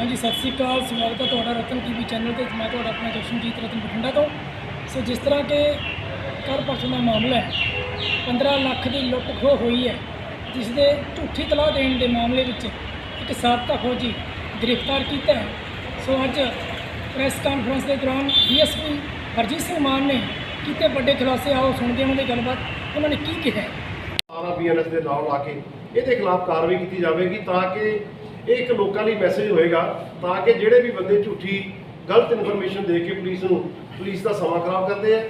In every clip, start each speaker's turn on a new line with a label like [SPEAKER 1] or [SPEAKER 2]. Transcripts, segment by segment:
[SPEAKER 1] ਹਾਂਜੀ, ਸਤਿ ਸ੍ਰੀ ਅਕਾਲ। ਸਵਾਗਤ ਹੈ ਤੁਹਾਡਾ ਰਤਨ ਟੀਵੀ ਚੈਨਲ ਤੇ। ਮੈਂ ਤੁਹਾਡਾ ਆਪਣਾ ਜਸ਼ਨਜੀਤ ਰਤਨ ਬਠਿੰਡਾ ਤੋਂ। ਸੋ ਜਿਸ ਤਰ੍ਹਾਂ ਕਿ ਕੱਲ੍ਹ ਪਰਸੋਂ ਦਾ ਮਾਮਲਾ ਹੈ 15 ਲੱਖ ਦੀ ਲੁੱਟ ਖੋਹ ਹੋਈ ਹੈ ਜਿਸ ਦੇ ਝੂਠੀ ਤਲਾਹ ਦੇਣ ਦੇ ਮਾਮਲੇ ਵਿੱਚ ਇੱਕ ਸਾਬਕਾ ਫੌਜੀ ਗ੍ਰਿਫਤਾਰ ਕੀਤਾ ਹੈ। ਸੋ ਅੱਜ ਪ੍ਰੈਸ ਕਾਨਫਰੰਸ ਦੇ ਦੌਰਾਨ ਡੀਐਸਪੀ ਹਰਜੀਤ ਸਿੰਘ ਮਾਨ ਨੇ ਕੀਤੇ ਵੱਡੇ ਖੁਲਾਸੇ। ਆਓ, ਸੁਣਦੇ ਹਾਂ ਉਹਨਾਂ ਦੀ ਗੱਲਬਾਤ। ਉਹਨਾਂ ਨੇ ਕੀ ਕਿਹਾ ਹੈ।
[SPEAKER 2] ਸਾਰਾ ਬੀਐਨਐਸ ਦੇ ਨਾਲ ਲਾ ਕੇ ਇਹਦੇ ਖਿਲਾਫ ਕਾਰਵਾਈ ਕੀਤੀ ਜਾਵੇਗੀ ਤਾਂ ਕਿ ਇਹ ਇੱਕ ਲੋਕਾਂ ਲਈ ਮੈਸੇਜ ਹੋਏਗਾ ਤਾਂ ਕਿ ਜਿਹੜੇ ਵੀ ਬੰਦੇ ਝੂਠੀ ਗਲਤ ਇਨਫੋਰਮੇਸ਼ਨ ਦੇ ਕੇ ਪੁਲਿਸ ਨੂੰ ਪੁਲਿਸ ਦਾ ਸਮਾਂ ਖਰਾਬ ਕਰਦੇ ਆ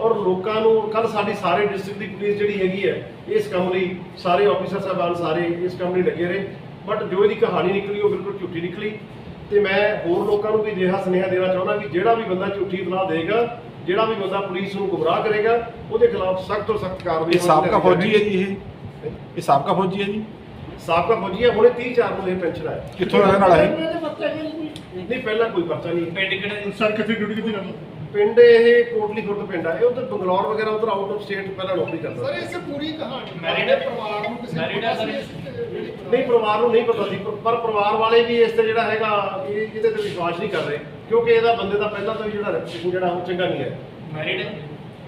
[SPEAKER 2] ਔਰ ਲੋਕਾਂ ਨੂੰ ਕੱਲ ਸਾਡੀ ਸਾਰੇ ਡਿਸਟ੍ਰਿਕਟ ਦੀ ਪੁਲਿਸ ਜਿਹੜੀ ਹੈਗੀ ਹੈ ਇਸ ਕੰਮ ਲਈ ਸਾਰੇ ਆਫੀਸਰ ਸਾਹਿਬਾਨ ਸਾਰੇ ਇਸ ਕੰਮ ਲਈ ਲੱਗੇ ਰਹੇ। ਬਟ ਜੋ ਇਹਦੀ ਕਹਾਣੀ ਨਿਕਲੀ ਉਹ ਬਿਲਕੁਲ ਝੂਠੀ ਨਿਕਲੀ। ਤੇ ਮੈਂ ਹੋਰ ਲੋਕਾਂ ਨੂੰ ਵੀ ਅਜਿਹਾ ਸੁਨੇਹਾ ਦੇਣਾ ਚਾਹੁੰਦਾ ਵੀ ਜਿਹੜਾ ਵੀ ਬੰਦਾ ਝੂਠੀ ਇਤਲਾਹ ਦੇਗਾ ਜਿਹੜਾ ਵੀ ਬੰਦਾ ਪੁਲਿਸ ਨੂੰ ਗੁੰਮਰਾਹ ਕਰੇਗਾ ਉਹਦੇ ਖਿਲਾਫ ਸਖਤ ਤੋਂ ਸਖਤ ਕਾਰਵਾਈ
[SPEAKER 3] ਇਹ ਸਾਬਕਾ ਫੌਜੀ ਹੈ। ਜੀ ਇਹ। ਇਹ ਸਾਬਕਾ ਫੌਜੀ ਹੈ ਜੀ।
[SPEAKER 2] ਸਾਬਕਾ ਫੌਜੀ ਹੈ ਹੁਣੇ 30 ਚਾਰ ਨੂੰ ਇਹ ਪੈਨਸ਼ਨ ਆਇਆ
[SPEAKER 3] ਕਿੱਥੋਂ ਰਹਿਣ ਵਾਲਾ ਹੈ
[SPEAKER 2] ਨਹੀਂ ਪਹਿਲਾਂ ਕੋਈ ਪਰਚਾ ਨਹੀਂ।
[SPEAKER 4] ਪਿੰਡ ਕਿਹੜਾ
[SPEAKER 5] ਸਰ ਕਿੱਥੇ ਡਿਊਟੀ ਕਿੱਥੇ ਕਰਦਾ
[SPEAKER 2] ਪਿੰਡ ਇਹ ਕੋਟਲੀ ਖੁਰਦ ਪਿੰਡ ਆ। ਇਹ ਉਧਰ ਬੰਗਲੌਰ ਵਗੈਰਾ ਉਧਰ ਆਊਟ ਆਫ ਸਟੇਟ ਪਹਿਲਾਂ ਨੌਕਰੀ ਕਰਦਾ ਸੀ।
[SPEAKER 5] ਇਸ ਪੂਰੀ ਕਹਾਣੀ।
[SPEAKER 4] ਹੈ?
[SPEAKER 5] ਪਰਿਵਾਰ ਨੂੰ ਕਿਸੇ
[SPEAKER 4] ਹੈ ਸਰ?
[SPEAKER 2] ਨਹੀਂ ਪਰਿਵਾਰ ਨੂੰ ਨਹੀਂ ਪਤਾ ਸੀ। ਪਰ- ਪਰ ਪਰਿਵਾਰ ਵਾਲੇ ਵੀ ਇਸ ਤੇ ਜਿਹੜਾ ਹੈਗਾ ਇਹ ਇਹਦੇ ਤੇ ਵਿਸ਼ਵਾਸ ਨਹੀਂ ਕਰ ਰਹੇ। ਕਿਉਂਕਿ ਇਹਦਾ ਬੰਦੇ ਦਾ ਪਹਿਲਾਂ ਤੋਂ ਹੀ ਜਿਹੜਾ ਰੈਪੂਟੇਸ਼ਨ ਜਿਹੜਾ ਉਹ ਚੰਗਾ ਨਹੀਂ ਹੈ।
[SPEAKER 4] ਮੈਰਿਡ ਹੈ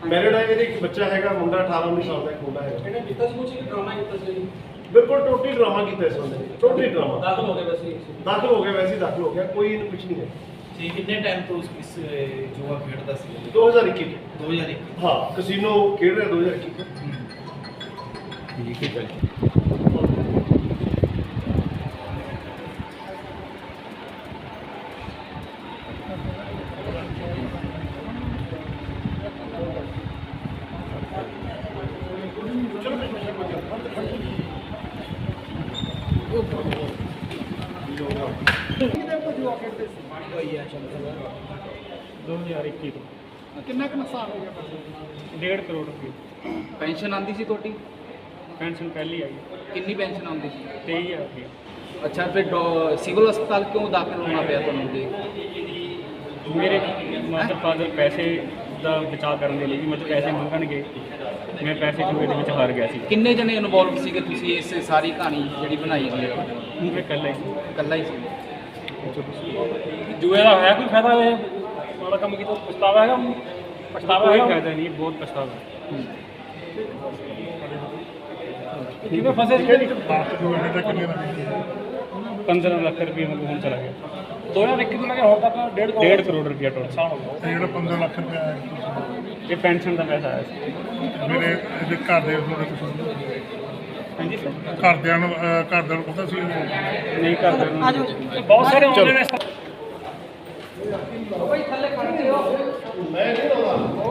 [SPEAKER 2] ਮੈਰਿਡ ਹੈ ਇਹਦੇ ਇੱਕ ਬੱਚਾ ਹੈਗਾ ਮੁੰਡਾ 18 19 ਸਾਲ ਦਾ ਇੱਕ ਮੁੰਡਾ ਹੈਗਾ।
[SPEAKER 1] ਇਹਨੇ ਕੀਤਾ ਸੀ ਕੁਝ ਡਰਾਮਾ ਕੀਤਾ ਸੀ।
[SPEAKER 2] ਬਿਲਕੁਲ ਟੋਟਲੀ ਡਰਾਮਾ ਕੀਤਾ ਇਸ ਬੰਦੇ ਨੇ ਟੋਟਲੀ ਡਰਾਮਾ।
[SPEAKER 1] ਦਾਖਲ ਹੋ ਗਏ ਵੈਸੇ
[SPEAKER 2] ਦਾਖਲ ਹੋ ਗਿਆ ਵੈਸੇ ਹੀ ਦਾਖਲ ਹੋ ਗਿਆ ਕੋਈ ਇਹਨੂੰ ਕੁਝ ਨਹੀਂ ਹੈ
[SPEAKER 4] ਜੀ ਕਿੰਨੇ ਟਾਈਮ ਤੋਂ ਇਸ ਇਸ ਜੂਆ ਖੇਡਦਾ ਸੀ?
[SPEAKER 2] 2021 ਚ
[SPEAKER 4] 2001
[SPEAKER 2] ਹਾਂ ਕਸੀਨੋ ਖੇਡ ਰਿਹਾ 2021 ਚ
[SPEAKER 3] ਠੀਕ ਹੈ ਜੀ
[SPEAKER 5] ਕਿੰਨਾ ਕੁ ਨੁਕਸਾਨ ਹੋ ਗਿਆ ਪਰਸੋਂ
[SPEAKER 6] ਡੇਢ ਕਰੋੜ ਰੁਪਏ।
[SPEAKER 7] ਪੈਨਸ਼ਨ ਆਂਦੀ ਸੀ ਤੁਹਾਡੀ?
[SPEAKER 6] ਪੈਨਸ਼ਨ ਪਹਿਲੀ ਆਈ।
[SPEAKER 7] ਕਿੰਨੀ ਪੈਨਸ਼ਨ ਆਉਂਦੀ ਸੀ?
[SPEAKER 6] 23000 ਰੁਪਏ।
[SPEAKER 7] ਅੱਛਾ ਫਿਰ ਡੋ- ਸਿਵਲ ਹਸਪਤਾਲ ਕਿਉਂ ਦਾਖਲ ਹੋਣਾ ਪਿਆ ਤੁਹਾਨੂੰ ਜੀ
[SPEAKER 6] ਮੇਰੇ ਮਦਰ ਫਾਦਰ ਪੈਸੇ ਦਾ ਬਚਾਅ ਕਰਨ ਦੇ ਲਈ ਵੀ ਮਤਲਬ ਪੈਸੇ ਮੰਗਣਗੇ। ਮੈਂ ਪੈਸੇ ਜੂਏ ਦੇ ਵਿੱਚ ਹਾਰ ਗਿਆ ਸੀ।
[SPEAKER 7] ਕਿੰਨੇ ਜਣੇ ਇਨਵੋਲਵ ਸੀਗੇ ਤੁਸੀਂ ਇਸ ਸਾਰੀ ਕਹਾਣੀ ਜਿਹੜੀ ਬਣਾਈ ਗਈ ਹੈ?
[SPEAKER 6] ਮੈਂ ਇਕੱਲਾ ਹੀ ਸੀ।
[SPEAKER 7] ਇਕੱਲਾ ਹੀ ਸੀ।
[SPEAKER 8] ਜੂਏ ਦਾ ਹੈ ਕੋਈ ਫਾਇਦਾ ਇਹ? ਮਾੜਾ ਕੰਮ ਕੀਤਾ ਪਛਤਾਵਾ ਹੈਗਾ? ਪਛਤਾਵਾ
[SPEAKER 6] ਕੋਈ
[SPEAKER 8] ਹੈਗਾ?
[SPEAKER 6] ਫਾਇਦਾ ਨਹੀਂ ਬਹੁਤ ਪਛਤਾਵਾ।
[SPEAKER 8] ਕਿਵੇਂ ਫਸੇ ਸੀ?
[SPEAKER 5] ਲਾਸਟ ਦੋ ਘੰਟੇ ਤੱਕ ਕਿੰਨੇ ਦਾ
[SPEAKER 6] 15 ਲੱਖ ਰੁਪਏ ਮੈਨੂੰ ਹੁਣ ਚਲਾ ਗਿਆ।
[SPEAKER 8] 2021 ਤੋਂ ਲੈ ਕੇ ਹੁਣ ਤੱਕ ਡੇਢ ਕਰੋੜ
[SPEAKER 6] ਡੇਢ ਕਰੋੜ ਰੁਪਏ ਟੋਟਲ
[SPEAKER 8] ਨੁਕਸਾਨ ਹੋ ਗਿਆ।
[SPEAKER 5] ਜਿਹੜਾ 15 ਲੱਖ ਰੁਪਏ ਆਇਆ ਤੁਸੀਂ
[SPEAKER 6] ਇਹ ਪੈਨਸ਼ਨ ਦਾ ਪੈਸਾ ਆਇਆ ਸੀ।
[SPEAKER 5] ਮੇਰੇ ਇਹਦੇ ਘਰ ਦੇ ਥੋੜੇ ਕੁਝ ਘਰਦਿਆਂ ਨੂੰ ਅਹ ਘਰਦਿਆਂ ਨੂੰ ਪਤਾ ਸੀ
[SPEAKER 6] ਨਹੀਂ ਕਰਦੇ ਨੂੰ
[SPEAKER 8] ਬਹੁਤ ਸਾਰੇ ਆਉਂਦੇ ਨੇ
[SPEAKER 2] ਮੈਂ ਨਹੀਂ ਆਉਂਦਾ